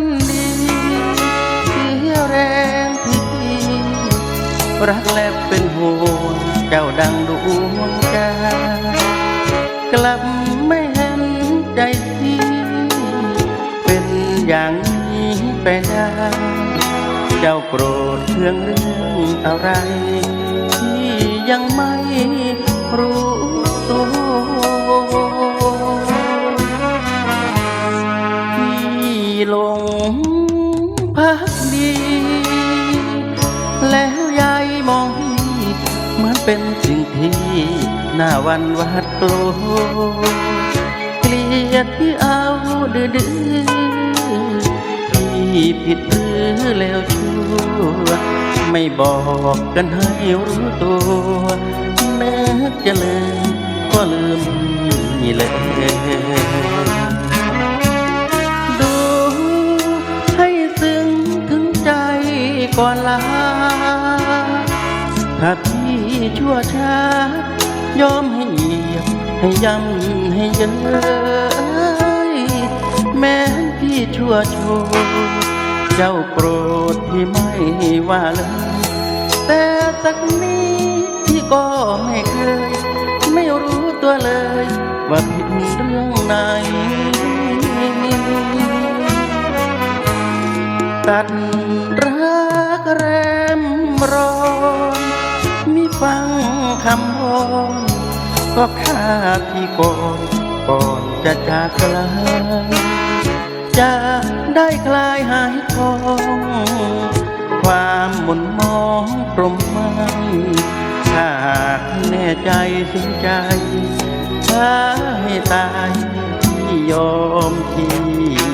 คนดีเสียแรงที่รักและเป็นห่วงเจ้าดังดวงใจกลับไม่เห็นใจที่เป็นอย่างนี้ไปได้เจ้าโกรธเรื่องเรื่องอะไรที่ยังไม่รู้ พักดี แล้วยายมองดีเหมือนเป็นสิ่งที่น่าวันวาดกลัวเกลียดที่เอาดื้อที่ผิดหรือแล้วชั่ว ไม่บอกกันให้รู้ตัวนึกจะลืมก็ลืมนี่เลย ก่อนลาถ้าพี่ชั่วช้ายอมให้เหยียบให้ยำให้เย้ยแม้พี่ชั่วโชว์เจ้าโกรธพี่ไม่ว่าเลย แต่สักนี้พี่ก็ไม่เคย ไม่รู้ตัวเลย ว่าผิดเรื่องไหนตัด คำวอนก็ฆ่าที่ก่อนก่อนจะจากไกลจะได้คลายหายคองความหมุนมองตรมไม่ถ้าหากแน่ใจสิ้นใจถ้าให้ตายที่ยอมที่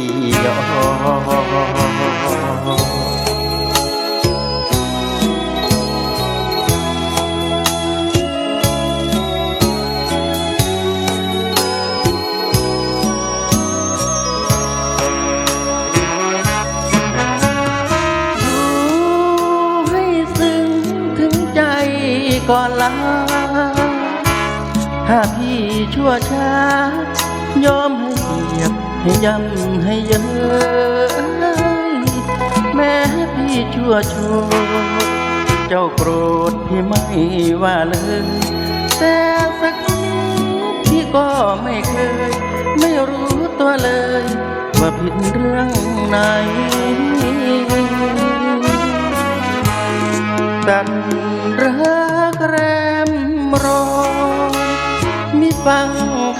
ก่อนลาถ้าพี่ชั่วช้ายอมให้เหยียบให้ยำให้เย้ยแม้พี่ชั่วโชว์เจ้าโกรธพี่ไม่ว่าเลยแต่สักนิดพี่ก็ไม่เคย ไม่รู้ตัวเลย ว่าผิดเรื่องไหนตันรักแรม ร้องมิฟัง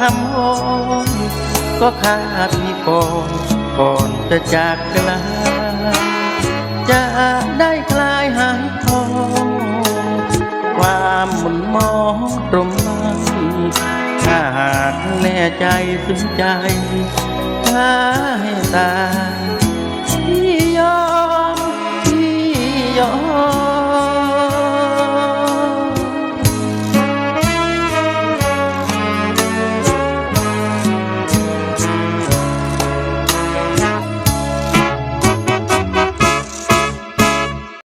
คำอ้อนก็ขาดพี่ก่อนก่อนจะจากไกลจะได้คลายหายท้องความหมุนมองตรมมัถ้าหากแน่ใจสนใจหาให้ตาที่ยอมที่ยอม